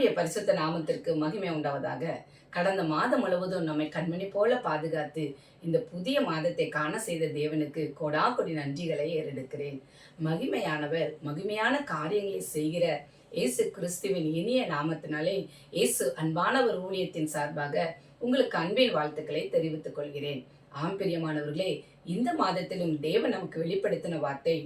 கர்த்தருடைய பரிசுத்த நாமத்திற்கு மகிமை உண்டாவதாக. கடந்த மாதம் முழுவதும் நம்மை கண்மணி போல பாதுகாத்து இந்த புதிய மாதத்தை காண செய்த தேவனுக்கு கொடா கொடி நன்றிகளை ஏறெடுக்கிறேன். மகிமையானவர் மகிமையான காரியங்களை செய்கிற இயேசு கிறிஸ்துவின் இனிய நாமத்தினாலே இயேசு அன்பானவர் ஊழியத்தின் சார்பாக உங்களுக்கு அன்பின் வாழ்த்துக்களை தெரிவித்துக் கொள்கிறேன். ஆம் பிரியமானவர்களே இந்த மாதத்திலும் தேவன் நமக்கு வெளிப்படுத்தின வார்த்தை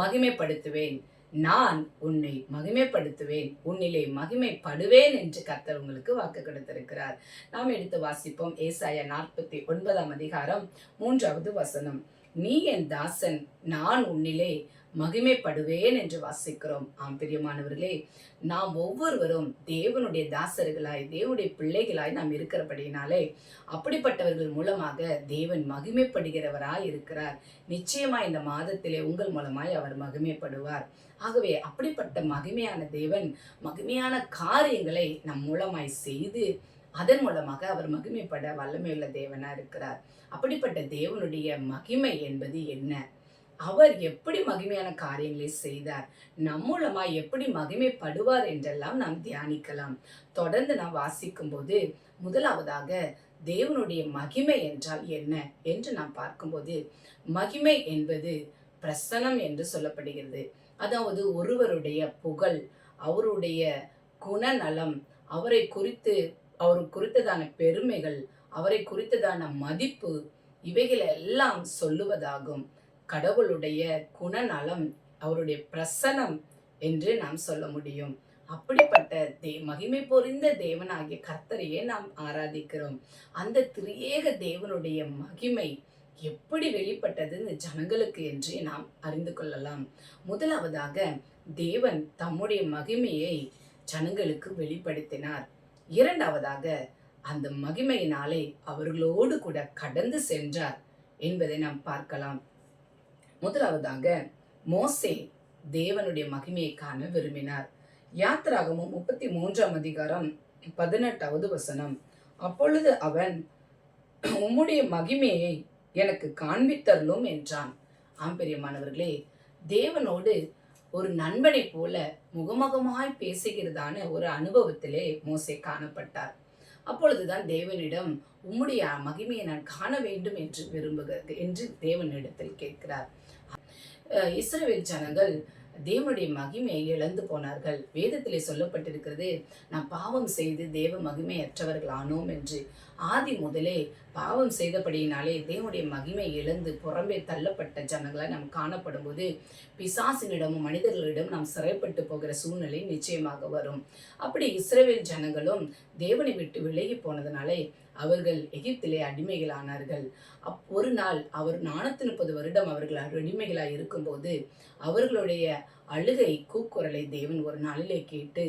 மகிமைப்படுத்துவேன். நான் உன்னை மகிமைப்படுத்துவேன் உன்னிலே மகிமைப்படுவேன் என்று கர்த்தர் உங்களுக்கு வாக்கு கொடுத்திருக்கிறார். நாம் எடுத்து வாசிப்போம் ஏசாயா நாற்பத்தி ஒன்பதாம் அதிகாரம் மூன்றாவது வசனம். நீ என் தாசன் நான் உன்னிலே மகிமைப்படுவேன் என்று வாசிக்கிறோம். ஆம் பிரியமானவர்களே நாம் ஒவ்வொருவரும் தேவனுடைய தாசர்களாய் தேவனுடைய பிள்ளைகளாய் நாம் இருக்கிறபடினாலே அப்படிப்பட்டவர்கள் மூலமாக தேவன் மகிமைப்படுகிறவராய் இருக்கிறார். நிச்சயமாய் இந்த மாதத்திலே உங்கள் மூலமாய் அவர் மகிமைப்படுவார். ஆகவே அப்படிப்பட்ட மகிமையான தேவன் மகிமையான காரியங்களை நம் மூலமாய் செய்து அதன் மூலமாக அவர் மகிமைப்பட வல்லமையுள்ள தேவனா இருக்கிறார். அப்படிப்பட்ட தேவனுடைய மகிமை என்பது என்ன? அவர் எப்படி மகிமையான காரியங்களை செய்தார்? நம்மூலமா எப்படி மகிமைப்படுவார் என்றெல்லாம் நாம் தியானிக்கலாம். தொடர்ந்து நாம் வாசிக்கும் போது முதலாவதாக தேவனுடைய மகிமை என்றால் என்ன என்று நாம் பார்க்கும்போது மகிமை என்பது பிரசனம் என்று சொல்லப்படுகிறது. அதாவது ஒருவருடைய புகழ் அவருடைய குணநலம் அவரை குறித்து அவர் குறித்ததான பெருமைகள் அவரை குறித்ததான மதிப்பு இவைகள் எல்லாம் சொல்லுவதாகும். கடவுளுடைய குணநலம் அவருடைய பிரசனம் என்று நாம் சொல்ல முடியும். அப்படிப்பட்ட தே மகிமை பொறிந்த தேவனாகிய கர்த்தரையே நாம் ஆராதிக்கிறோம். அந்த திரியேக தேவனுடைய மகிமை எப்படி வெளிப்பட்டது இந்த ஜனங்களுக்கு என்று நாம் அறிந்து கொள்ளலாம். முதலாவதாக தேவன் தம்முடைய மகிமையை ஜனங்களுக்கு வெளிப்படுத்தினார். இரண்டாவதாக அந்த மகிமையினாலே அவர்களோடு கூட கடந்து சென்றார் என்பதை நாம் பார்க்கலாம். முதலாவதாக மோசே தேவனுடைய மகிமையை காண விரும்பினார். யாத்திராகமும் முப்பத்தி மூன்றாம் அதிகாரம் பதினெட்டாவது வசனம். அப்பொழுது அவன் உம்முடைய மகிமையை எனக்கு காண்பித்தரலும் என்றான். ஆம் பெரியமானவர்களே தேவனோடு ஒரு நண்பனை போல முகமுகமாய் பேசுகிறதான ஒரு அனுபவத்திலே மோசே காணப்பட்டார். அப்பொழுதுதான் தேவனிடம் உம்முடைய மகிமையை நான் காண வேண்டும் என்று விரும்புகிறது என்று தேவனிடத்தில் கேட்கிறார். இஸ்ரவேல் ஜனங்கள் தேவனுடைய மகிமையை இழந்து போனார்கள். வேதத்திலே சொல்லப்பட்டிருக்கிறது நாம் பாவம் செய்து தேவ மகிமையற்றவர்கள் ஆனோம் என்று. ஆதி முதலே பாவம் செய்தபடியினாலே தேவனுடைய மகிமை இழந்து புறம்பே தள்ளப்பட்ட ஜனங்களாய் நாம் காணப்படும் போது பிசாசினிடமும் மனிதர்களிடம் நாம் சிறைப்பட்டு போகிற சூழ்நிலை நிச்சயமாக வரும். அப்படி இஸ்ரேவேல் ஜனங்களும் தேவனை விட்டு விலகி போனதுனாலே அவர்கள் எகிப்திலே அடிமைகளானார்கள். அப் ஒரு நாள் அவர் நானூற்றி முப்பது வருடம் அவர்கள் அடிமைகளாக இருக்கும்போது அவர்களுடைய அழுகை கூக்குரலை தேவன் ஒரு நாளிலே கேட்டு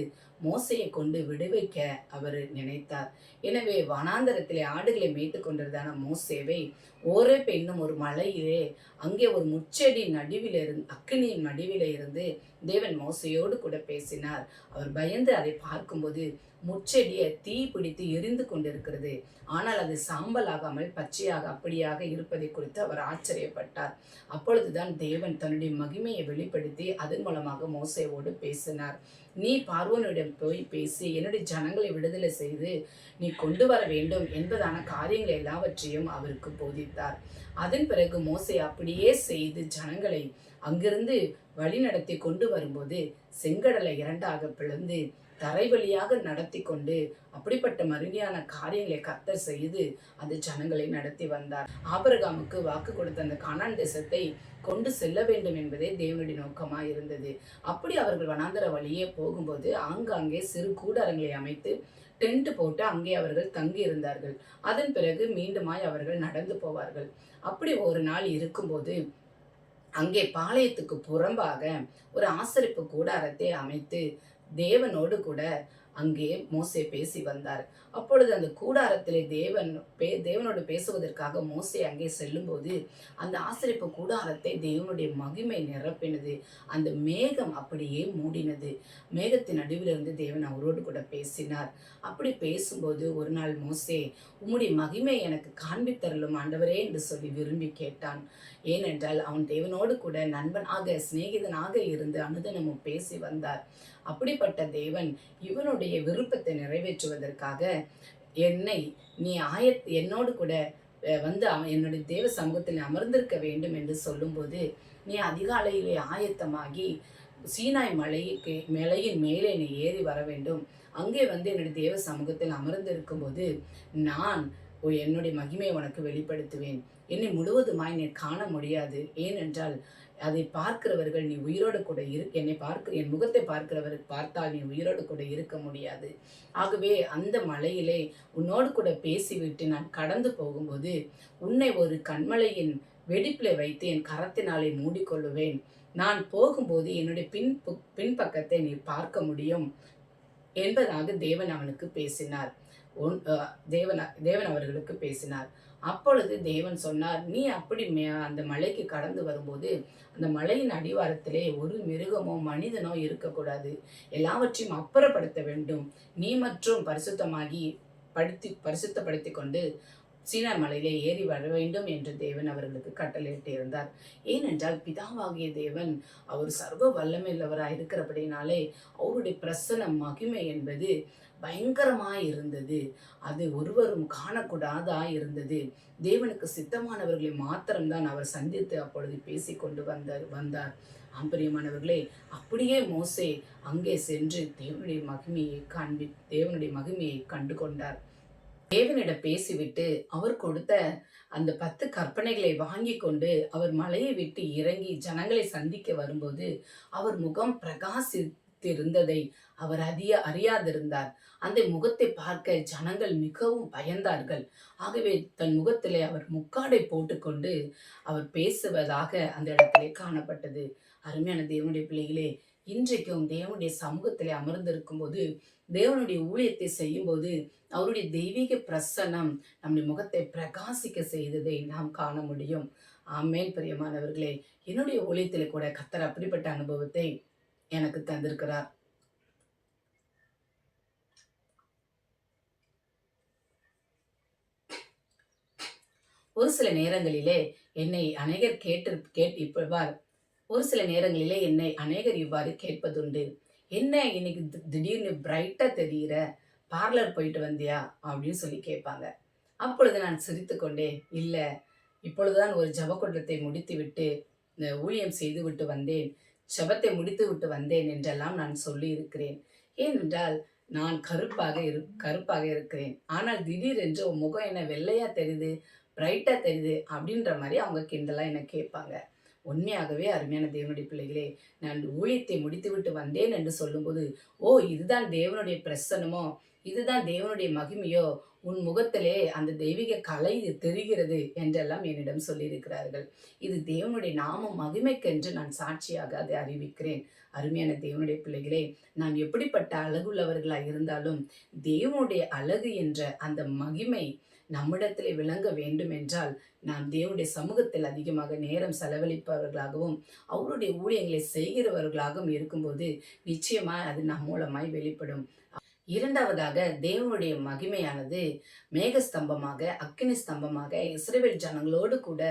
மோசையை கொண்டு விடுவிக்க அவர் நினைத்தார். எனவே வனாந்தரத்திலே ஆடுகளை மேய்த்து கொண்டிருந்தான மோசேவை ஓரே பெண்ணும் ஒரு மலையிலே அங்கே ஒரு முச்செடி நடுவில் இருந்து அக்னியின் நடுவில் இருந்து தேவன் மோசையோடு கூட பேசினார். அவர் பயந்து அதை பார்க்கும்போது முச்செடியை தீ பிடித்து எரிந்து கொண்டிருக்கிறது. ஆனால் அது சாம்பலாகாமல் பச்சையாக அப்படியாக இருப்பதை குறித்து அவர் ஆச்சரியப்பட்டார். அப்பொழுதுதான் தேவன் தன்னுடைய மகிமையை வெளிப்படுத்தி அதன் மூலமாக மோசையோடு பேசினார். நீ பார்வனிடம் போய் பேசி என்னுடைய ஜனங்களை விடுதலை செய்து நீ கொண்டு வர வேண்டும் என்பதான காரியங்கள் எல்லாவற்றையும் அவருக்கு போதி போதித்தார் அதன் பிறகு மோசை அப்படியே செய்து ஜனங்களை அங்கிருந்து வழி நடத்தி கொண்டு வரும்போது செங்கடலை இரண்டாக பிளந்து தரை வழியாக நடத்தி கொண்டு அப்படிப்பட்ட மறுமையான காரியங்களை கத்தர் செய்து அந்த ஜனங்களை நடத்தி வந்தார். ஆபரகாமுக்கு வாக்கு கொடுத்த அந்த கானான் தேசத்தை கொண்டு செல்ல வேண்டும் என்பதே தேவனுடைய நோக்கமாக இருந்தது. அப்படி அவர்கள் வனாந்தர வழியே போகும்போது ஆங்காங்கே சிறு கூடாரங்களை அமைத்து டென்ட் போட்டு அங்கே அவர்கள் தங்கி இருந்தார்கள் அதன் பிறகு மீண்டுமாய் அவர்கள் நடந்து போவார்கள். அப்படி ஒரு நாள் இருக்கும்போது அங்கே பாளையத்துக்கு புறம்பாக ஒரு ஆசரிப்பு கூடாரத்தை அமைத்து தேவனோடு கூட அங்கே மோசே பேசி வந்தார். அப்பொழுது அந்த கூடாரத்திலே தேவன் பே தேவனோடு பேசுவதற்காக மோசே அங்கே செல்லும்போது அந்த ஆசிரிப்பு கூடாரத்தை தேவனுடைய மகிமை நிரப்பினது. அந்த மேகம் அப்படியே மூடினது. மேகத்தின் நடுவிலிருந்து தேவன் அவரோடு கூட பேசினார். அப்படி பேசும்போது ஒரு நாள் மோசே உம்முடைய மகிமை எனக்கு காண்பித்தரலும் ஆண்டவரே என்று சொல்லி விரும்பி கேட்டான். ஏனென்றால் அவன் தேவனோடு கூட நண்பனாக சிநேகிதனாக இருந்து அனுதனமும் பேசி வந்தார். அப்படிப்பட்ட தேவன் இவனுடைய விருப்பத்தை நிறைவேற்றுவதற்காக என்னை நீ ஆயத் என்னோடு கூட வந்து அவன் என்னுடைய தேவ சமூகத்தில் அமர்ந்திருக்க வேண்டும் என்று சொல்லும்போது நீ அதிகாலையிலே ஆயத்தமாகி சீனாய் மலைக்கு மலையின் மேலே நீ ஏறி வர வேண்டும். அங்கே வந்து என்னுடைய தேவ சமூகத்தில் அமர்ந்து இருக்கும்போது நான் என்னுடைய மகிமையை உனக்கு வெளிப்படுத்துவேன். என்னை முழுவதுமாய் நீ காண முடியாது. ஏனென்றால் அதை பார்க்கிறவர்கள் நீ உயிரோடு கூட இரு என்னை பார்க்க என் முகத்தை பார்க்கிறவர் பார்த்தால் நீ உயிரோடு கூட இருக்க முடியாது. ஆகவே அந்த மலையிலே உன்னோடு கூட பேசிவிட்டு நான் கடந்து போகும்போது உன்னை ஒரு கண்மலையின் வெடிப்பில் வைத்து என் கரத்தினாலே மூடிக்கொள்ளுவேன். நான் போகும்போது என்னுடைய பின் பின்பக்கத்தை நீ பார்க்க முடியும் என்பதாக தேவன் அவனுக்கு பேசினார். தேவன் தேவன் அவர்களுக்கு பேசினார். அப்பொழுது தேவன் சொன்னார் நீ அப்படி மே அந்த மலைக்கு கடந்து வரும்போது அந்த மலையின் அடிவாரத்திலே ஒரு மிருகமோ மனிதனோ இருக்கக்கூடாது. எல்லாவற்றையும் அப்புறப்படுத்த வேண்டும். நீ மற்றும் பரிசுத்தமாகி படுத்தி பரிசுத்தப்படுத்தி கொண்டு சீனா மலையிலே ஏறி வர வேண்டும் என்று தேவன் அவர்களுக்கு கட்டளையிட்டிருந்தார். ஏனென்றால் பிதாவாகிய தேவன் அவர் சர்வ வல்லமையுள்ளவராக இருக்கிறபடினாலே அவருடைய பிரசன மகிமை என்பது பயங்கரமாய் இருந்தது அது ஒருவரும் காணக்கூடாதா இருந்தது. தேவனுக்கு சித்தமானவர்களை மாத்திரம்தான் அவர் சந்தித்து அப்பொழுது பேசி கொண்டு வந்தார். வந்தார் ஆம்பரியமானவர்களே அப்படியே மோசே அங்கே சென்று தேவனுடைய மகிமையை காண்பி தேவனுடைய மகிமையை கண்டு கொண்டார் தேவனிடம் பேசிவிட்டு அவர் கொடுத்த அந்த பத்து கற்பனைகளை வாங்கி கொண்டு அவர் மலையை விட்டு இறங்கி ஜனங்களை சந்திக்க வரும்போது அவர் முகம் பிரகாசித்திருந்ததை அவர் அறிய அறியாதிருந்தார். அந்த முகத்தை பார்க்க ஜனங்கள் மிகவும் பயந்தார்கள். ஆகவே தன் முகத்திலே அவர் முக்காடை போட்டுக்கொண்டு அவர் பேசுவதாக அந்த இடத்திலே காணப்பட்டது. அருமையான தேவனுடைய பிள்ளைகளே இன்றைக்கும் தேவனுடைய சமூகத்திலே அமர்ந்திருக்கும் போது தேவனுடைய ஊழியத்தை செய்யும்போது அவருடைய தெய்வீக பிரசன்னம் நம்முடைய முகத்தை பிரகாசிக்க செய்ததை நாம் காண முடியும். ஆமேன். பிரியமானவர்களே என்னுடைய ஊழியத்தில் கூட கத்தர் அப்படிப்பட்ட அனுபவத்தை எனக்கு தந்திருக்கிறார். ஒரு சில நேரங்களிலே என்னை அநேகர் கேட்டு கேட்டு இப்பவார் ஒரு சில நேரங்களிலே என்னை அநேகர் இவ்வாறு கேட்பதுண்டு. என்ன இன்னைக்கு தி- திடீர்னு பிரைட்டா தெரிகிற பார்லர் போயிட்டு வந்தியா? அப்படின்னு சொல்லி கேட்பாங்க. அப்பொழுது நான் சிரித்துக்கொண்டே இல்லை இப்பொழுதுதான் ஒரு ஜபக்குண்டத்தை முடித்து விட்டு இந்த ஊழியம் செய்து விட்டு வந்தேன். ஜபத்தை முடித்து விட்டு வந்தேன் என்றெல்லாம் நான் சொல்லி இருக்கிறேன் ஏனென்றால் நான் கருப்பாக இரு கருப்பாக இருக்கிறேன். ஆனால் திடீரென்று உன் முகம் என்ன வெள்ளையா தெரியுது? பிரைட்டாக தெரியுது அப்படின்ற மாதிரி அவங்க கிண்டலாக என்னை கேட்பாங்க. உண்மையாகவே அருமையான தேவனுடைய பிள்ளைகளே நான் ஊழியத்தை முடித்துவிட்டு வந்தேன் என்று சொல்லும்போது ஓ இதுதான் தேவனுடைய பிரசன்னமோ? இதுதான் தேவனுடைய மகிமையோ? உன் முகத்திலே அந்த தெய்வீக கலை தெரிகிறது என்றெல்லாம் என்னிடம் சொல்லியிருக்கிறார்கள். இது தேவனுடைய நாம மகிமைக்கென்று நான் சாட்சியாக அதை அறிவிக்கிறேன். அருமையான தேவனுடைய பிள்ளைகளே நாம் எப்படிப்பட்ட அழகுள்ளவர்களாக இருந்தாலும் தேவனுடைய அழகு என்ற அந்த மகிமை நம்மிடத்திலே விளங்க வேண்டும் என்றால் நாம் தேவனுடைய சமூகத்தில் அதிகமாக நேரம் செலவழிப்பவர்களாகவும் அவருடைய ஊழியங்களை செய்கிறவர்களாகவும் இருக்கும்போது நிச்சயமா அது நம் மூலமாய் வெளிப்படும். இரண்டாவதாக தேவனுடைய மகிமையானது மேகஸ்தம்பமாக அக்கினி ஸ்தம்பமாக இஸ்ரேல் ஜனங்களோடு கூட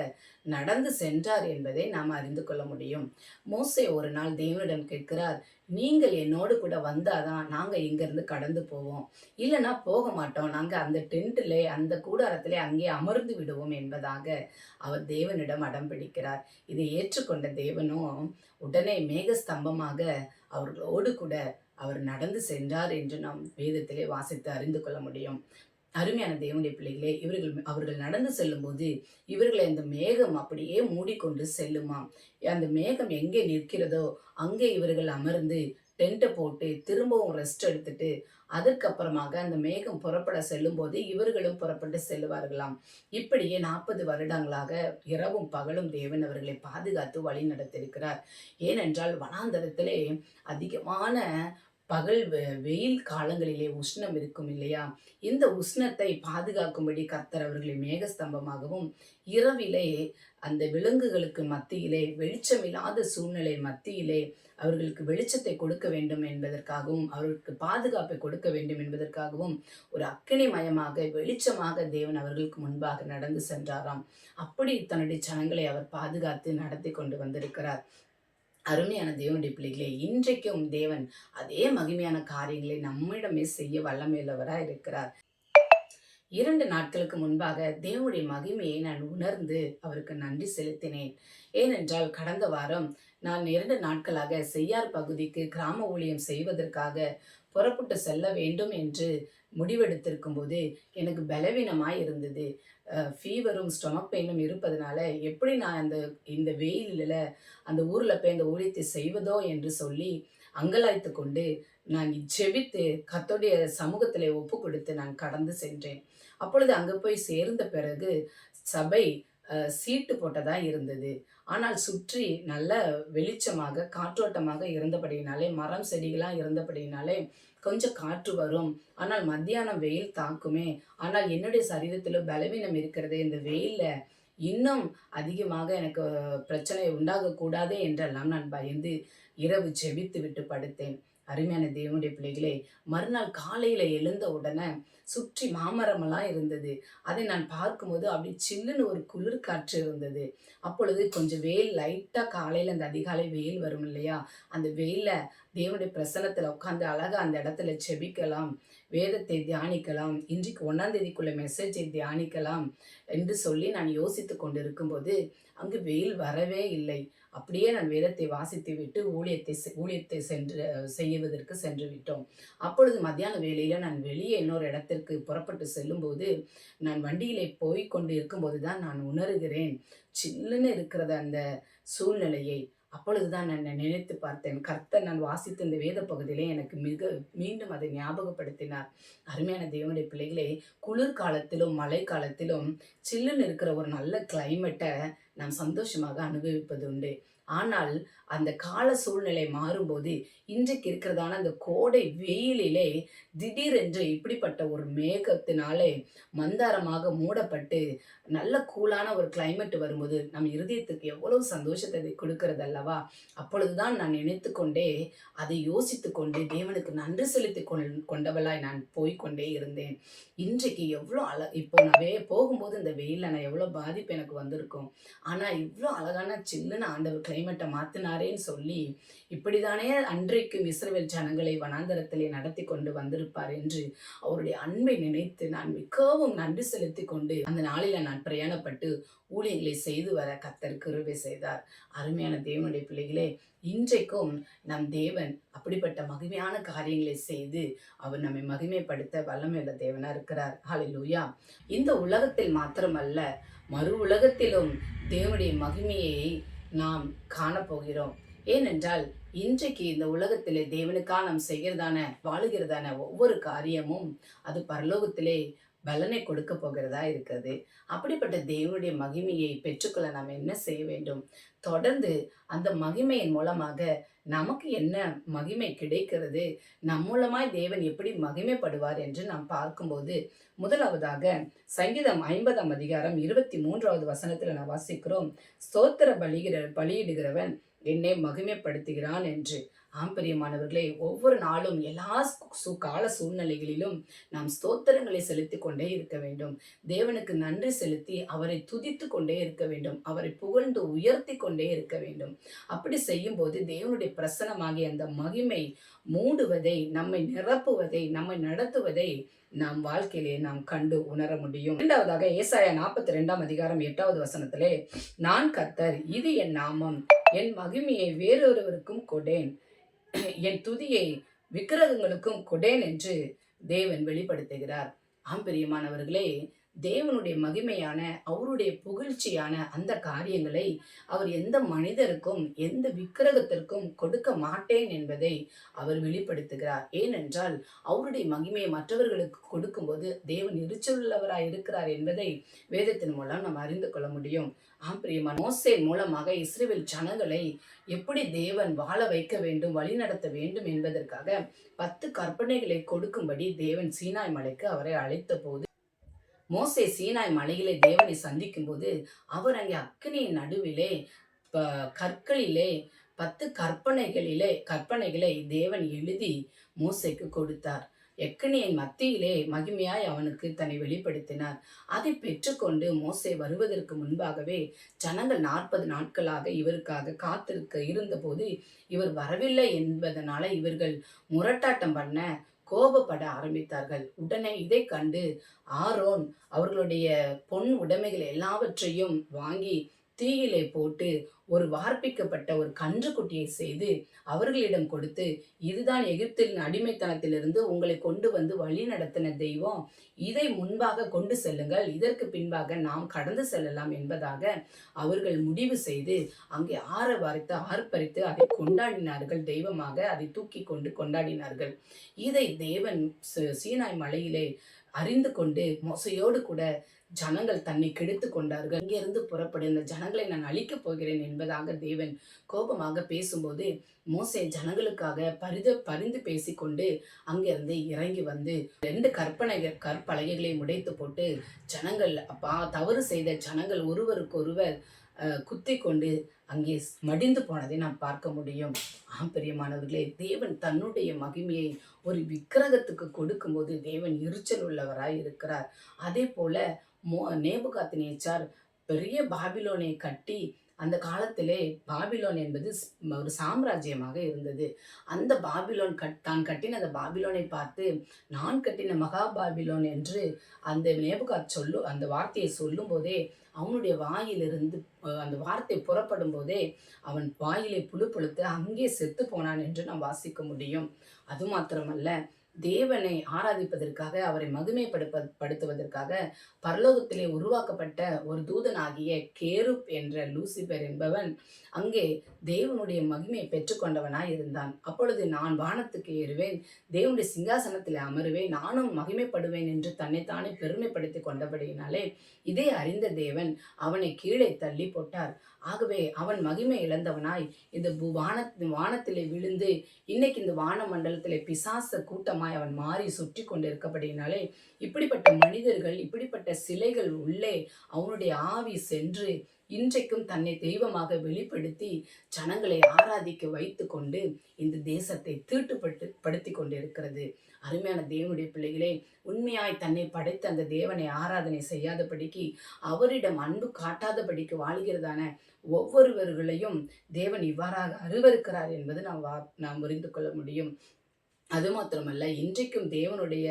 நடந்து சென்றார் என்பதை நாம் அறிந்து கொள்ள முடியும். மோசே ஒரு நாள் தேவனிடம் கேட்கிறார் நீங்கள் என்னோடு கூட வந்தாதான் நாங்கள் இங்கிருந்து கடந்து போவோம். இல்லைன்னா போக மாட்டோம். நாங்கள் அந்த டென்ட்டிலே அந்த கூடாரத்திலே அங்கே அமர்ந்து விடுவோம் என்பதாக அவர் தேவனிடம் அடம் பிடிக்கிறார். இதை ஏற்றுக்கொண்ட தேவனும் உடனே மேகஸ்தம்பமாக அவர்களோடு கூட அவர் நடந்து சென்றார் என்று நாம் வேதத்திலே வாசித்து அறிந்து கொள்ள முடியும். அருமையான தேவனுடைய பிள்ளைகளே இவர்கள் அவர்கள் நடந்து செல்லும்போது இவர்களை அந்த மேகம் அப்படியே மூடிக்கொண்டு செல்லுமாம் அந்த மேகம் எங்கே நிற்கிறதோ அங்கே இவர்கள் அமர்ந்து டென்ட்டை போட்டு திரும்பவும் ரெஸ்ட் எடுத்துட்டு அதற்கப்புறமாக அந்த மேகம் புறப்பட செல்லும் போது இவர்களும் புறப்பட்டு செல்லுவார்களாம். இப்படியே நாற்பது வருடங்களாக இரவும் பகலும் தேவன் அவர்களை பாதுகாத்து வழி நடத்திருக்கிறார் ஏனென்றால் வனாந்தரத்திலே அதிகமான பகல் வெ- வெயில் காலங்களிலே உஷ்ணம் இருக்கும் இல்லையா? இந்த உஷ்ணத்தை பாதுகாக்கும்படி கர்த்தர் அவர்களை மேகஸ்தம்பமாகவும் இரவிலே அந்த விலங்குகளுக்கு மத்தியிலே வெளிச்சமில்லாத சூழ்நிலை மத்தியிலே அவர்களுக்கு வெளிச்சத்தை கொடுக்க வேண்டும் என்பதற்காகவும் அவர்களுக்கு பாதுகாப்பை கொடுக்க வேண்டும் என்பதற்காகவும் ஒரு அக்கினிமயமாக வெளிச்சமாக தேவன் அவர்களுக்கு முன்பாக நடந்து சென்றாராம். அப்படி தன்னுடைய ஜனங்களை அவர் பாதுகாத்து நடத்தி கொண்டு வந்திருக்கிறார். அருமையான தேவனுடைய பிள்ளைகளே இன்றைக்கும் தேவன் அதே மகிமையான காரியங்களை நம்மிடமே செய்ய வல்லமையுள்ளவராக இருக்கிறார். இரண்டு நாட்களுக்கு முன்பாக தேவனுடைய மகிமையை நான் உணர்ந்து அவருக்கு நன்றி செலுத்தினேன். ஏனென்றால் கடந்த வாரம் நான் இரண்டு நாட்களாக செய்யார் பகுதிக்கு கிராம ஊழியம் செய்வதற்காக புறப்பட்டு செல்ல வேண்டும் என்று முடிவெடுத்திருக்கும் போது எனக்கு பலவீனமாய் இருந்தது. ஃபீவரும் ஸ்டொமக் பெயினும் இருப்பதனால எப்படி நான் அந்த இந்த வெயிலில் அந்த ஊரில் போய் அந்த ஊழியத்தை செய்வதோ என்று சொல்லி அங்கலாய்த்து கொண்டு நான் ஜெபித்து கத்தோடைய சமூகத்தில் ஒப்பு கொடுத்து நான் கடந்து சென்றேன். அப்பொழுது அங்கே போய் சேர்ந்த பிறகு சபை சீட்டு போட்டதா இருந்தது. ஆனால் சுற்றி நல்ல வெளிச்சமாக காற்றோட்டமாக இருந்தபடியினாலே மரம் செடிகளாக இருந்தபடியினாலே கொஞ்சம் காற்று வரும். ஆனால் மத்தியானம் வெயில் தாக்குமே ஆனால் என்னுடைய சரீரத்தில் பலவீனம் இருக்கிறது இந்த வெயிலில். இன்னும் அதிகமாக எனக்கு பிரச்சனை உண்டாகக்கூடாதே என்றெல்லாம் நான் பயந்து இரவு செவித்து விட்டு படுத்தேன். அருமையான தேவனுடைய பிள்ளைகளே மறுநாள் காலையில் எழுந்த உடனே சுற்றி மாமரமெல்லாம் இருந்தது. அதை நான் பார்க்கும்போது அப்படி சில்லுன்னு ஒரு குளிர் காற்று இருந்தது. அப்பொழுது கொஞ்சம் வெயில் லைட்டாக காலையில் அந்த அதிகாலை வெயில் வரும் இல்லையா? அந்த வெயிலில் தேவனுடைய பிரசனத்தில் உட்காந்து அழகாக அந்த இடத்துல செபிக்கலாம் வேதத்தை தியானிக்கலாம் இன்றைக்கு ஒன்றாம் தேதிக்குள்ள மெசேஜை தியானிக்கலாம் என்று சொல்லி நான் யோசித்து கொண்டு இருக்கும்போது அங்கு வெயில் வரவே இல்லை. அப்படியே நான் வேதத்தை வாசித்து விட்டு ஊழியத்தை செ- ஊழியத்தை சென்று செய்வதற்கு சென்று விட்டோம். அப்பொழுது மத்தியான வேலையில் நான் வெளியே இன்னொரு இடத்திற்கு புறப்பட்டு செல்லும்போது நான் வண்டியிலே போய் கொண்டு இருக்கும்போது தான் நான் உணர்கிறேன். சில்லுன்னு இருக்கிறத அந்த சூழ்நிலையை. அப்பொழுதுதான் நான் நினைத்து பார்த்தேன். கர்த்தர் நான் வாசித்த இந்த வேத பகுதியிலே எனக்கு மிக மீண்டும் அதை ஞாபகப்படுத்தினார். அருமையான தேவனுடைய பிள்ளைகளே குளிர்காலத்திலும் மழை காலத்திலும் சில்லுன்னு இருக்கிற ஒரு நல்ல கிளைமேட்டை நாம் சந்தோஷமாக அனுபவிப்பது உண்டு ஆனால் அந்த கால சூழ்நிலை மாறும்போது இன்றைக்கு இருக்கிறதான அந்த கோடை வெயிலிலே திடீரென்று இப்படிப்பட்ட ஒரு மேகத்தினாலே மந்தாரமாக மூடப்பட்டு நல்ல கூலான ஒரு கிளைமேட் வரும்போது நம் இருதயத்துக்கு எவ்வளவு சந்தோஷத்தை கொடுக்கறது கொடுக்கிறது அல்லவா? அப்பொழுதுதான் நான் நினைத்து கொண்டே அதை யோசித்து கொண்டு தேவனுக்கு நன்றி செலுத்தி கொண்டவளாய் நான் போய்க்கொண்டே இருந்தேன். இன்றைக்கு எவ்வளோ அழ இப்போ நான் வே போகும்போது இந்த வெயிலில் நான் எவ்வளோ பாதிப்பு எனக்கு வந்திருக்கும். ஆனால் இவ்வளோ அழகான சில்லுன்னு ஆண்டவர் கிளைமேட்டை மாற்றினாரேன்னு சொல்லி இப்படிதானே அன்றைக்கும் இஸ்ரவேல் ஜனங்களை வனாந்தரத்திலே நடத்தி கொண்டு வந்திருப்பார் என்று அவருடைய அன்பை நினைத்து நான் மிகவும் நன்றி செலுத்தி கொண்டு அந்த நாளில் நான் பிரயாணப்பட்டு ஊழியங்களை செய்து வர கத்தர் கிருவை செய்தார். அருமையான தேவனுடைய பிள்ளைகளே இன்றைக்கும் நம் தேவன் அப்படிப்பட்ட மகிமையான காரியங்களை செய்து அவர் நம்மை மகிமைப்படுத்த வல்லமையுள்ள தேவனா இருக்கிறார். ஹாலிலூயா இந்த உலகத்தில் மாத்திரமல்ல மறு உலகத்திலும் தேவனுடைய மகிமையை நாம் காணப்போகிறோம். ஏனென்றால் இன்றைக்கு இந்த உலகத்திலே தேவனுக்காக நாம் செய்கிறதான வாழுகிறதான ஒவ்வொரு காரியமும் அது பரலோகத்திலே பலனை கொடுக்க போகிறதா இருக்கிறது. அப்படிப்பட்ட தேவனுடைய மகிமையை பெற்றுக்கொள்ள நாம் என்ன செய்ய வேண்டும்? தொடர்ந்து அந்த மகிமையின் மூலமாக நமக்கு என்ன மகிமை கிடைக்கிறது? நம் மூலமாய் தேவன் எப்படி மகிமைப்படுவார் என்று நாம் பார்க்கும்போது முதலாவதாக சங்கீதம் ஐம்பதாம் அதிகாரம் இருபத்தி மூன்றாவது வசனத்தில் நான் வாசிக்கிறோம் ஸ்தோத்திர பலிகிற பலியிடுகிறவன் என்னை மகிமைப்படுத்துகிறான் என்று. ஆம் பிரியமானவர்களே ஒவ்வொரு நாளும் எல்லா சு கால சூழ்நிலைகளிலும் நாம் ஸ்தோத்திரங்களை செலுத்தி கொண்டே இருக்க வேண்டும். தேவனுக்கு நன்றி செலுத்தி அவரை துதித்து கொண்டே இருக்க வேண்டும். அவரை புகழ்ந்து உயர்த்தி கொண்டே இருக்க வேண்டும். அப்படி செய்யும் போது தேவனுடைய பிரசனமாகிய அந்த மகிமை மூடுவதை நம்மை நிரப்புவதை நம்மை நடத்துவதை நாம் வாழ்க்கையிலே நாம் கண்டு உணர முடியும். இரண்டாவதாக ஏசாயா நாற்பத்தி ரெண்டாம் அதிகாரம் எட்டாவது வசனத்திலே நான் கத்தர் இது என் நாமம். என் மகிமையை வேறொருவருக்கும் கொடேன் என் துதியை விக்கிரகங்களுக்கும் கொடேன் என்று தேவன் வெளிப்படுத்துகிறார். ஆம் பிரியமானவர்களே தேவனுடைய மகிமையான அவருடைய புகழ்ச்சியான அந்த காரியங்களை அவர் எந்த மனிதருக்கும் எந்த விக்கிரகத்திற்கும் கொடுக்க மாட்டேன் என்பதை அவர் வெளிப்படுத்துகிறார். ஏனென்றால் அவருடைய மகிமையை மற்றவர்களுக்கு கொடுக்கும்போது தேவன் எரிச்சலுள்ளவராய் இருக்கிறார் என்பதை வேதத்தின் மூலம் நாம் அறிந்து கொள்ள முடியும். ஆம் பிரியமான மோசே மூலமாக இஸ்ரேல் ஜனங்களை எப்படி தேவன் வாழ வைக்க வேண்டும் வழி நடத்த வேண்டும் என்பதற்காக பத்து கற்பனைகளை கொடுக்கும்படி தேவன் சீனாய் மலைக்கு அவரை அழைத்த போது மோசே சீனாய் மலையிலே தேவனை சந்திக்கும் போது அவர் அங்கே அக்னியின் நடுவிலே கற்களிலே பத்து கற்பனைகளிலே கற்பனைகளை தேவன் எழுதி மோசைக்கு கொடுத்தார். எக்கனியின் மத்தியிலே மகிமையாய் அவனுக்கு தன்னை வெளிப்படுத்தினார். அதை பெற்றுக்கொண்டு மோசே வருவதற்கு முன்பாகவே ஜனங்கள் நாற்பது நாட்களாக இவருக்காக காத்திருக்க இருந்தபோது இவர் வரவில்லை என்பதனால இவர்கள் முரட்டாட்டம் பண்ண கோபப்பட ஆரம்பித்தார்கள். உடனே இதை கண்டு ஆரோன் அவர்களுடைய பொன் உடைமைகள் எல்லாவற்றையும் வாங்கி தீயிலே போட்டு ஒரு வார்ப்பிக்கப்பட்ட ஒரு கன்றுக்குட்டியை செய்து அவர்களிடம் கொடுத்து இதுதான் எகிப்தின் அடிமைத்தனத்திலிருந்து உங்களை கொண்டு வந்து வழி நடத்தின தெய்வம். இதை முன்பாக கொண்டு செல்லுங்கள். இதற்கு பின்பாக நாம் கடந்து செல்லலாம் என்பதாக அவர்கள் முடிவு செய்து அங்கே ஆற வாரித்து ஆர்ப்பரித்து அதை கொண்டாடினார்கள். தெய்வமாக அதை தூக்கி கொண்டு கொண்டாடினார்கள். இதை தேவன் சீனாய் மலையிலே அறிந்து கொண்டு மொசையோடு கூட ஜனங்கள் தன்னை கெடுத்து கொண்டார்கள். இங்கிருந்து புறப்படு இந்த ஜனங்களை நான் அழிக்கப் போகிறேன் என்பதாக தேவன் கோபமாக பேசும்போது மோசே ஜனங்களுக்காக பரித பரிந்து பேசிக்கொண்டு அங்கிருந்து இறங்கி வந்து ரெண்டு கற்பனை கற்பலகைகளை உடைத்து போட்டு ஜனங்கள் அப்பா தவறு செய்த ஜனங்கள் ஒருவருக்கொருவர் ஒருவர் குத்தி கொண்டு அங்கே மடிந்து போனதை நாம் பார்க்க முடியும். ஆம் பிரியமானவர்களே தேவன் தன்னுடைய மகிமையை ஒரு விக்கிரகத்துக்கு கொடுக்கும்போது தேவன் எரிச்சல் உள்ளவராய் இருக்கிறார். அதே போல மோ நேபுகாத்தினேச்சார் பெரிய பாபிலோனை கட்டி அந்த காலத்திலே பாபிலோன் என்பது ஒரு சாம்ராஜ்யமாக இருந்தது. அந்த பாபிலோன் கட் தான் கட்டின அந்த பாபிலோனை பார்த்து நான் கட்டின மகா பாபிலோன் என்று அந்த நேபுகாத் சொல்லு அந்த வார்த்தையை சொல்லும் போதே அவனுடைய வாயிலிருந்து அந்த வார்த்தை புறப்படும் போதே அவன் வாயிலை புழு புழுத்து அங்கே செத்து போனான் என்று நாம் வாசிக்க முடியும். அது மாத்திரமல்ல தேவனை ஆராதிப்பதற்காக அவரை மகிமைப்படுப்ப படுத்துவதற்காக பரலோகத்திலே உருவாக்கப்பட்ட ஒரு தூதனாகிய கேருப் என்ற லூசிபர் என்பவன் அங்கே தேவனுடைய மகிமையை பெற்றுக்கொண்டவனாய் இருந்தான். அப்பொழுது நான் வானத்துக்கு ஏறுவேன் தேவனுடைய சிங்காசனத்தில் அமருவேன் நானும் மகிமைப்படுவேன் என்று தன்னைத்தானே பெருமைப்படுத்தி கொண்டபடியினாலே இதை அறிந்த தேவன் அவனை கீழே தள்ளி போட்டார். ஆகவே அவன் மகிமை இழந்தவனாய் இந்த பூ- வான வானத்திலே விழுந்து இன்னைக்கு இந்த வான மண்டலத்திலே பிசாச கூட்டமாய் அவன் மாறி சுற்றி கொண்டிருக்கப்படினாலே இப்படிப்பட்ட மனிதர்கள் இப்படிப்பட்ட சிலைகள் உள்ளே அவனுடைய ஆவி சென்று இன்றைக்கும் தன்னை தெய்வமாக வெளிப்படுத்தி ஜனங்களை ஆராதிக்க வைத்து கொண்டு இந்த தேசத்தை தீட்டுப்பட்டு படுத்தி கொண்டிருக்கிறது. அருமையான தேவனுடைய பிள்ளைகளே உண்மையாய் தன்னை படைத்த அந்த தேவனை ஆராதனை செய்யாதபடிக்கு அவரிடம் அன்பு காட்டாதபடிக்கு வாழ்கிறதான ஒவ்வொருவர்களையும் தேவன் இவ்வாறாக அருவருக்கிறார் என்பது நாம் வா நாம் புரிந்து கொள்ள முடியும். அது மாத்திரமல்ல இன்றைக்கும் தேவனுடைய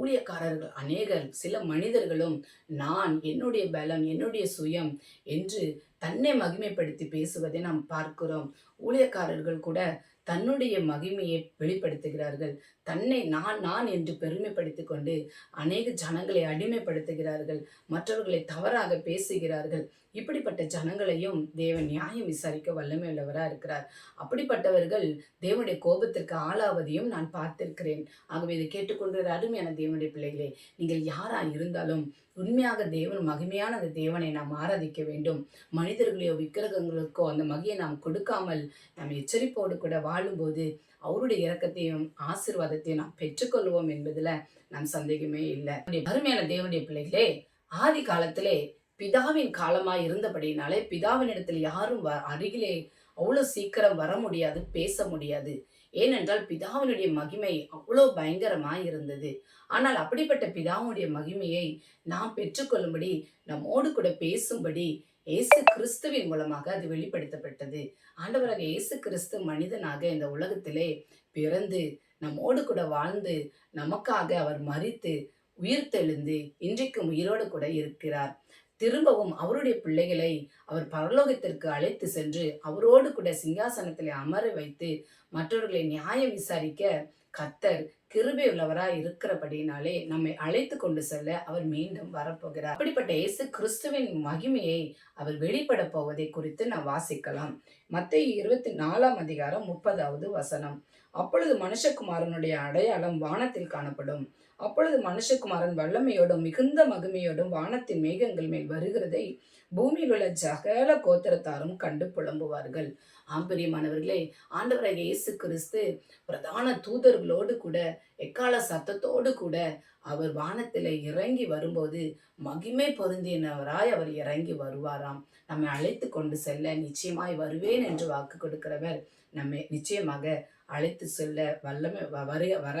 ஊழியக்காரர்கள் அநேகர் சில மனிதர்களும் நான் என்னுடைய பலம் என்னுடைய சுயம் என்று தன்னை மகிமைப்படுத்தி பேசுவதை நாம் பார்க்கிறோம். ஊழியக்காரர்கள் கூட தன்னுடைய மகிமையை வெளிப்படுத்துகிறார்கள். தன்னை நான் நான் என்று பெருமைப்படுத்தி கொண்டு அநேக ஜனங்களை அடிமைப்படுத்துகிறார்கள். மற்றவர்களை தவறாக பேசுகிறார்கள். இப்படிப்பட்ட ஜனங்களையும் தேவன் நியாயம் விசாரிக்க வல்லமை உள்ளவராக இருக்கிறார். அப்படிப்பட்டவர்கள் தேவனுடைய கோபத்திற்கு ஆளாவதையும் நான் பார்த்திருக்கிறேன். ஆகவே இதை கேட்டுக்கொண்டு அருமையான தேவனுடைய பிள்ளைகளே நீங்கள் யாரா இருந்தாலும் உண்மையாக தேவன் மகிமையான அந்த தேவனை நாம் ஆராதிக்க வேண்டும். மனிதர்களையோ விக்கிரகங்களுக்கோ அந்த மகியை நாம் கொடுக்காமல் நாம் எச்சரிப்போடு கூட வாழும்போது அவருடைய இறக்கத்தையும் ஆசீர்வாதத்தையும் நாம் பெற்றுக்கொள்வோம் என்பதில் நாம் சந்தேகமே இல்லை. அருமையான தேவனுடைய பிள்ளைகளே ஆதி காலத்திலே பிதாவின் காலமாக இருந்தபடினாலே பிதாவினிடத்தில் யாரும் வ- அருகிலே அவ்வளோ சீக்கிரம் வர முடியாது பேச முடியாது. ஏனென்றால் பிதாவினுடைய மகிமை அவ்வளோ பயங்கரமாக இருந்தது. ஆனால் அப்படிப்பட்ட பிதாவுடைய மகிமையை நாம் பெற்றுக்கொள்ளும்படி நம்மோடு கூட பேசும்படி இயேசு கிறிஸ்துவின் மூலமாக அது வெளிப்படுத்தப்பட்டது. ஆண்டவராக இயேசு கிறிஸ்து மனிதனாக இந்த உலகத்திலே பிறந்து நம்மோடு கூட வாழ்ந்து நமக்காக அவர் மறித்து உயிர்த்தெழுந்து இன்றைக்கும் உயிரோடு கூட இருக்கிறார். திரும்பவும் அவருடைய பிள்ளைகளை அவர் பரலோகத்திற்கு அழைத்து சென்று அவரோடு கூட சிங்காசனத்திலே அமர வைத்து மற்றவர்களை நியாயம் விசாரிக்க கத்தர் கிருபை உள்ளவராய் இருக்கிறபடினாலே நம்மை அழைத்து கொண்டு செல்ல அவர் மீண்டும் வரப்போகிறார். அப்படிப்பட்ட இயேசு கிறிஸ்துவின் மகிமையை அவர் வெளிப்பட போவதை குறித்து நாம் வாசிக்கலாம். மத்திய இருபத்தி நாலாம் அதிகாரம் முப்பதாவது வசனம். அப்பொழுது மனுஷகுமாரனுடைய அடையாளம் வானத்தில் காணப்படும். அப்பொழுது மனுஷகுமாரன் வல்லமையோடும் மிகுந்த மகிமையோடும் வானத்தின் மேகங்கள் மேல் வருகிறதை பூமியில் உள்ள ஜகல கோத்திரத்தாரும் கண்டு புலம்புவார்கள். ஆம்பரியமானவர்களே ஆண்டவராக இயேசு கிறிஸ்து பிரதான தூதர்களோடு கூட எக்கால சத்தத்தோடு கூட அவர் வானத்தில் இறங்கி வரும்போது மகிமை பொருந்தினவராய் அவர் இறங்கி வருவாராம். நம்மை அழைத்து கொண்டு செல்ல நிச்சயமாய் வருவேன் என்று வாக்கு கொடுக்கிறவர் நம்மை நிச்சயமாக அழைத்து செல்ல வல்லமை வ- வர வர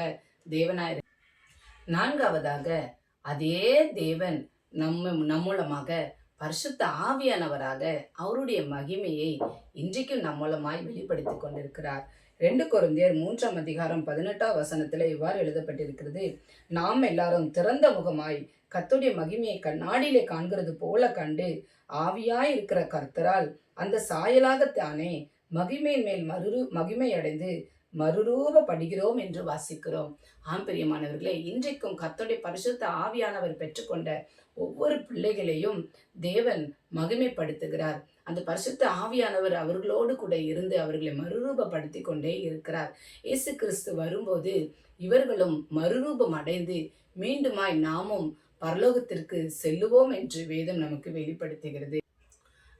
தேவனாய் நான்காவதாக அதே தேவன் நம்ம நம் மூலமாக பரிசுத்த ஆவியானவராக அவருடைய மகிமையை இன்றைக்கும் நம் மூலமாய் வெளிப்படுத்தி கொண்டிருக்கிறார். ரெண்டு குருந்தியர் மூன்றாம் அதிகாரம் பதினெட்டாம் வசனத்தில் இவ்வாறு எழுதப்பட்டிருக்கிறது. நாம் எல்லாரும் திறந்த முகமாய் கத்துடைய மகிமையை கண்ணாடியிலே காண்கிறது போல கண்டு ஆவியாய் இருக்கிற கர்த்தரால் அந்த சாயலாகத்தானே மகிமையின் மேல் மறு மகிமை அடைந்து மறுரூபப்படுகிறோம் என்று வாசிக்கிறோம். ஆம் பிரியமானவர்களே இன்றைக்கும் கத்தோடைய பரிசுத்த ஆவியானவர் பெற்றுக்கொண்ட ஒவ்வொரு பிள்ளைகளையும் தேவன் மகிமைப்படுத்துகிறார். அந்த பரிசுத்த ஆவியானவர் அவர்களோடு கூட இருந்து அவர்களை மறுரூபப்படுத்தி கொண்டே இருக்கிறார். இயேசு கிறிஸ்து வரும்போது இவர்களும் மறுரூபம் அடைந்து மீண்டுமாய் நாமும் பரலோகத்திற்கு செல்லுவோம் என்று வேதம் நமக்கு வெளிப்படுத்துகிறது.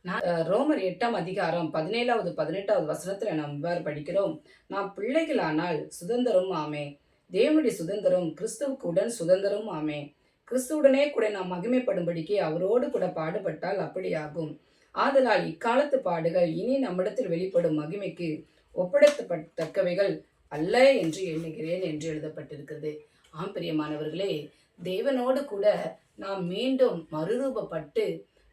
நான் ரோமர் எட்டாம் அதிகாரம் பதினேழாவது பதினெட்டாவது வசனத்தில் நாம் இவ்வாறு படிக்கிறோம். நாம் பிள்ளைகளானால் சுதந்திரம் ஆமே தேவனுடைய சுதந்திரம் கிறிஸ்துவுக்கு உடன் சுதந்திரம் ஆமே கிறிஸ்துவுடனே கூட நாம் மகிமைப்படும்படிக்கு அவரோடு கூட பாடுபட்டால் அப்படியாகும். ஆதலால் இக்காலத்து பாடுகள் இனி நம்மிடத்தில் வெளிப்படும் மகிமைக்கு ஒப்படைத்தப்பட்டக்கவைகள் அல்ல என்று எண்ணுகிறேன் என்று எழுதப்பட்டிருக்கிறது. ஆம் பிரியமானவர்களே தேவனோடு கூட நாம் மீண்டும் மறுரூபப்பட்டு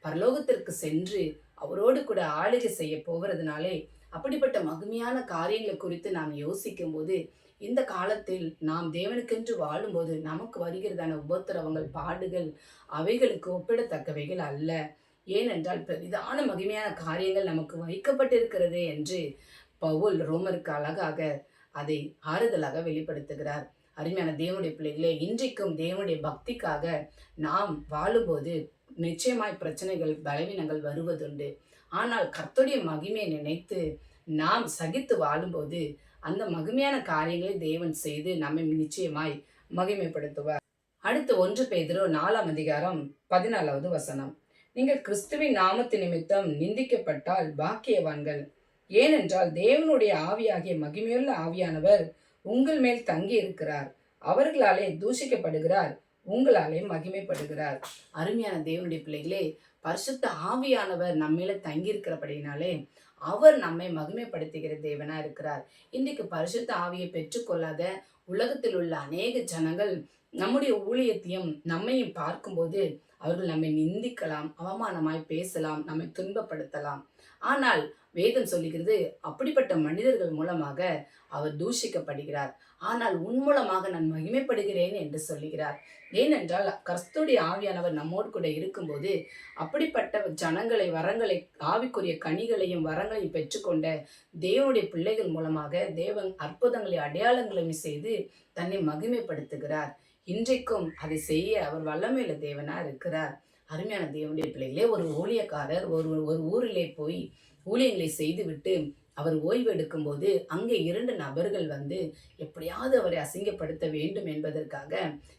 பரலோகத்திற்கு சென்று அவரோடு கூட ஆளுகை செய்ய போகிறதுனாலே அப்படிப்பட்ட மகிமையான காரியங்களை குறித்து நாம் யோசிக்கும் போது இந்த காலத்தில் நாம் தேவனுக்கென்று வாழும்போது நமக்கு வருகிறதான உபத்திரவங்கள் பாடுகள் அவைகளுக்கு ஒப்பிடத்தக்கவைகள் அல்ல. ஏனென்றால் பெரிதான மகிமையான காரியங்கள் நமக்கு வைக்கப்பட்டிருக்கிறது என்று பவுல் ரோமருக்கு அழகாக அதை ஆறுதலாக வெளிப்படுத்துகிறார். அருமையான தேவனுடைய பிள்ளைகளே இன்றைக்கும் தேவனுடைய பக்திக்காக நாம் வாழும்போது நிச்சயமாய் பிரச்சனைகள் பலவீனங்கள் வருவதுண்டு. ஆனால் கர்த்தருடைய மகிமையை நினைத்து நாம் சகித்து வாழும்போது அந்த மகிமையான காரியங்களை தேவன் செய்து நம்மை நிச்சயமாய் மகிமைப்படுத்துவார். அடுத்து ஒன்று பேதுரு நாலாம் அதிகாரம் பதினாலாவது வசனம். நீங்கள் கிறிஸ்துவின் நாமத்து நிமித்தம் நிந்திக்கப்பட்டால் பாக்கியவான்கள். ஏனென்றால் தேவனுடைய ஆவியாகிய மகிமையுள்ள ஆவியானவர் உங்கள் மேல் தங்கி இருக்கிறார் அவர்களாலே தூஷிக்கப்படுகிறார். உங்களாலே மகிமைப்படுகிறார். அருமையான தேவனுடைய பிள்ளைகளே பரிசுத்த ஆவியானவர் நம்மேல தங்கி இருக்கிறபடினாலே அவர் நம்மை மகிமைப்படுத்துகிற தேவனா இருக்கிறார். இன்றைக்கு பரிசுத்த ஆவியை பெற்றுக்கொள்ளாத உலகத்தில் உள்ள அநேக ஜனங்கள் நம்முடைய ஊழியத்தையும் நம்மையும் பார்க்கும்போது அவர்கள் நம்மை நிந்திக்கலாம் அவமானமாய் பேசலாம் நம்மை துன்பப்படுத்தலாம். ஆனால் வேதம் சொல்லுகிறது அப்படிப்பட்ட மனிதர்கள் மூலமாக அவர் தூஷிக்கப்படுகிறார். ஆனால் உன் மூலமாக நான் மகிமைப்படுகிறேன் என்று சொல்லுகிறார். ஏனென்றால் கர்ஸ்துடைய ஆவியானவர் நம்மோடு கூட இருக்கும்போது அப்படிப்பட்ட ஜனங்களை வரங்களை ஆவிக்குரிய கனிகளையும் வரங்களையும் பெற்றுக்கொண்ட தேவனுடைய பிள்ளைகள் மூலமாக தேவன் அற்புதங்களை அடையாளங்களையும் செய்து தன்னை மகிமைப்படுத்துகிறார். இன்றைக்கும் அதை செய்ய அவர் வல்லமையில தேவனா இருக்கிறார். அருமையான தேவனுடைய பிள்ளைகளே ஒரு ஊழியக்காரர் ஒரு ஒரு ஊரிலே போய் ஊழியங்களை செய்துவிட்டு அவர் ஓய்வு எடுக்கும்போது அங்கே இரண்டு நபர்கள் வந்து எப்படியாவது அவரை அசிங்கப்படுத்த வேண்டும் என்பதற்காக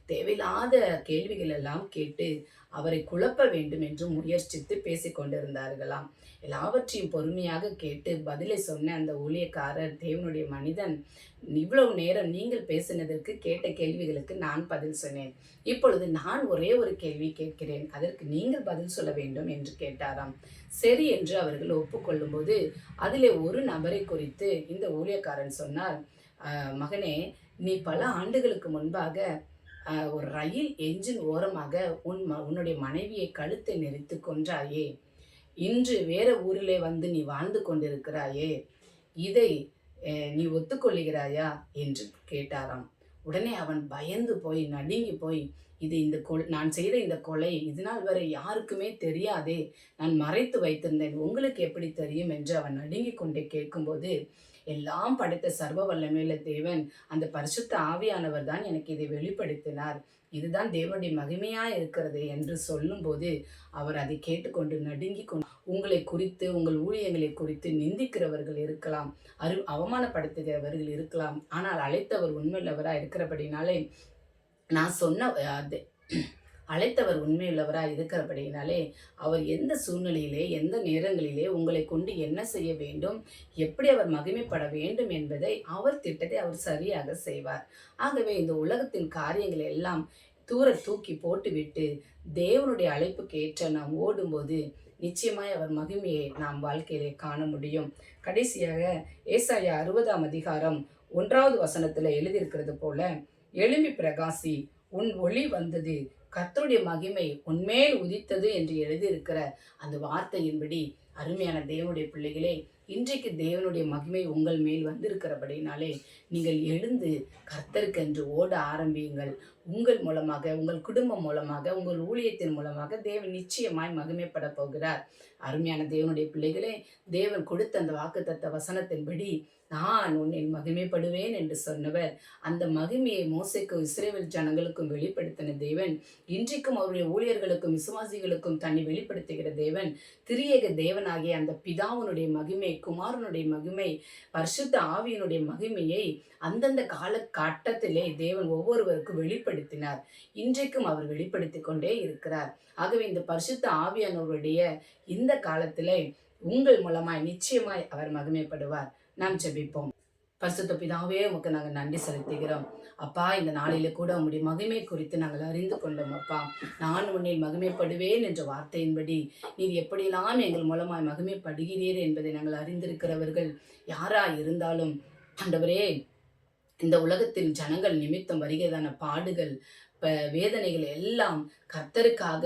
தேவையில்லாத கேள்விகள் எல்லாம் கேட்டு அவரை குழப்ப வேண்டும் என்று முயற்சித்து பேசிக் கொண்டிருந்தார்களாம் எல்லாவற்றையும் பொறுமையாக கேட்டு பதிலை சொன்ன அந்த ஊழியக்காரர் தேவனுடைய மனிதன் இவ்வளவு நேரம் நீங்கள் பேசினதற்கு கேட்ட கேள்விகளுக்கு நான் பதில் சொன்னேன். இப்பொழுது நான் ஒரே ஒரு கேள்வி கேட்கிறேன். அதற்கு நீங்கள் பதில் சொல்ல வேண்டும் என்று கேட்டாராம். சரி என்று அவர்கள் ஒப்புக்கொள்ளும்போது அதிலே ஒரு நபரை குறித்து இந்த ஊழியக்காரன் சொன்னார் மகனே நீ பல ஆண்டுகளுக்கு முன்பாக ஒரு ரயில் என்ஜின் ஓரமாக உன் ம- உன்னுடைய மனைவியை கழுத்தை நெரித்து கொன்றாயே. இன்று வேற ஊரிலே வந்து நீ வாழ்ந்து கொண்டிருக்கிறாயே இதை நீ ஒத்துக்கொள்ளுகிறாயா? என்று கேட்டாராம். உடனே அவன் பயந்து போய் நடுங்கி போய் இது இந்த கொல் நான் செய்த இந்த கொலை இதனால் வரை யாருக்குமே தெரியாதே நான் மறைத்து வைத்திருந்தேன் உங்களுக்கு எப்படி தெரியும்? என்று அவன் நடுங்கிக் கொண்டே கேட்கும்போது எல்லாம் படைத்த சர்வ வல்லமையுள்ள தேவன் அந்த பரிசுத்த ஆவியானவர் தான் எனக்கு இதை வெளிப்படுத்தினார். இதுதான் தேவனுடைய மகிமையா இருக்கிறது என்று சொல்லும்போது அவர் அதை கேட்டுக்கொண்டு நடுங்கி கொண்டு உங்களை குறித்து உங்கள் ஊழியங்களை குறித்து நிந்திக்கிறவர்கள் இருக்கலாம். அரு அவமானப்படுத்துகிறவர்கள் இருக்கலாம். ஆனால் அழைத்தவர் உண்மையுள்ளவரா இருக்கிறபடினாலே நான் சொன்ன அது அழைத்தவர் உண்மையுள்ளவராக இருக்கிறபடினாலே அவர் எந்த சூழ்நிலையிலே எந்த நேரங்களிலே உங்களை கொண்டு என்ன செய்ய வேண்டும் எப்படி அவர் மகிமைப்பட வேண்டும் என்பதை அவர் திட்டத்தை அவர் சரியாக செய்வார். ஆகவே இந்த உலகத்தின் காரியங்களை எல்லாம் தூர தூக்கி போட்டுவிட்டு தேவனுடைய அழைப்புக்கு ஏற்ற நாம் ஓடும்போது நிச்சயமாய் அவர் மகிமையை நாம் வாழ்க்கையிலே காண முடியும். கடைசியாக ஏசாயா அறுபதாம் அதிகாரம் ஒன்றாவது வசனத்தில் எழுதியிருக்கிறது போல எழும்பி பிரகாசி உன் ஒளி வந்தது கத்தருடைய மகிமை உன்மேல் உதித்தது என்று எழுதியிருக்கிற அந்த வார்த்தையின்படி அருமையான தேவனுடைய பிள்ளைகளே இன்றைக்கு தேவனுடைய மகிமை உங்கள் மேல் வந்திருக்கிறபடினாலே நீங்கள் எழுந்து கர்த்தருக்கென்று ஓட ஆரம்பியுங்கள். உங்கள் மூலமாக உங்கள் குடும்பம் மூலமாக உங்கள் ஊழியத்தின் மூலமாக தேவன் நிச்சயமாய் மகிமைப்பட போகிறார். அருமையான தேவனுடைய பிள்ளைகளே தேவன் கொடுத்த அந்த வாக்குத்தத்த வசனத்தின்படி நான் உன்னை மகிமைப்படுவேன் என்று சொன்னவர். அந்த மகிமையை மோசைக்கும் இஸ்ரேல் ஜனங்களுக்கும் வெளிப்படுத்தின தேவன். இன்றைக்கும் அவருடைய ஊழியர்களுக்கும் விசுவாசிகளுக்கும் தன்னை வெளிப்படுத்துகிற தேவன். திரியேக தேவனாகிய அந்த பிதாவினுடைய மகிமை குமாரனுடைய மகிமை பரிசுத்த ஆவியனுடைய மகிமையை அந்தந்த கால கட்டத்திலே தேவன் ஒவ்வொருவருக்கும் வெளிப்படுத்தினார். இன்றைக்கும் அவர் வெளிப்படுத்தி கொண்டே இருக்கிறார். ஆகவே இந்த பரிசுத்த ஆவியானவருடைய இந்த காலத்திலே உங்கள் மூலமாய் நிச்சயமாய் அவர் மகிமைப்படுவார். நாம் ஜெபிப்போம். பரிசுத்த பிதாவே உமக்கு நாங்கள் நன்றி செலுத்துகிறோம். அப்பா இந்த நாளில கூட உங்களுடைய மகிமை குறித்து நாங்கள் அறிந்து கொண்டோம் அப்பா. நான் உன்னில் மகிமைப்படுவேன் என்ற வார்த்தையின்படி நீர் எப்படியெல்லாம் எங்கள் மூலமாய் மகிமைப்படுகிறீர் என்பதை நாங்கள் அறிந்திருக்கிறவர்கள் யாராய் இருந்தாலும் ஆண்டவரே இந்த உலகத்தின் ஜனங்கள் நிமித்தம் வருகிறதான பாடுகள் ப வேதனைகள் எல்லாம் கர்த்தருக்காக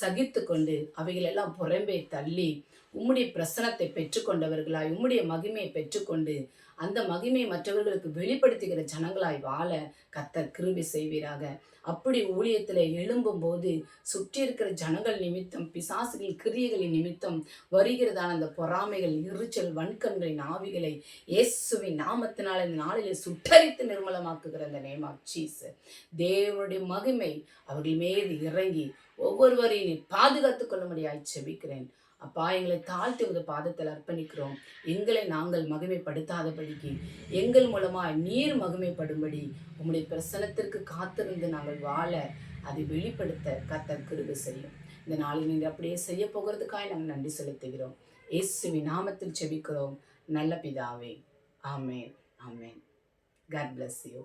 சகித்து கொண்டு அவைகள் எல்லாம் புறம்பே தள்ளி உம்முடைய பிரசனத்தை பெற்றுக்கொண்டவர்களாய் உம்முடைய மகிமையை பெற்றுக்கொண்டு அந்த மகிமையை மற்றவர்களுக்கு வெளிப்படுத்துகிற ஜனங்களாய் வாழ கத்தர் கிருபி செய்வீராக. அப்படி ஊழியத்தில் எழும்பும் போது சுற்றி இருக்கிற ஜனங்கள் நிமித்தம் பிசாசுகள் கிரியைகளின் நிமித்தம் வருகிறதான அந்த பொறாமைகள் எரிச்சல் வன்கண்களின் ஆவிகளை இயேசுவின் நாமத்தினால் இந்த நாளிலே சுட்டரித்து நிர்மலமாக்குகிற அந்த நேம் ஆஃப் சீஸ் தேவனுடைய மகிமை அவர்கள் மீது இறங்கி ஒவ்வொருவரையும் நீ பாதுகாத்துக் கொள்ளும்படியாய் செபிக்கிறேன். அப்பா எங்களை தாழ்த்தி உங்க பாதத்தில் அர்ப்பணிக்கிறோம். எங்களை நாங்கள் மகிமைப்படுத்தாதபடிக்கு எங்கள் மூலமாக நீர் மகிமைப்படும்படி உங்களுடைய பிரசனத்திற்கு காத்திருந்து நாங்கள் வாழ அதை வெளிப்படுத்த கத்தர் கிருபை செய்யும். இந்த நாளில் நீங்கள் அப்படியே செய்ய போகிறதுக்காக நாங்கள் நன்றி செலுத்துகிறோம். இயேசுவி நாமத்தில் செபிக்கிறோம் நல்ல பிதாவே. ஆமேன். ஆமேன். God bless you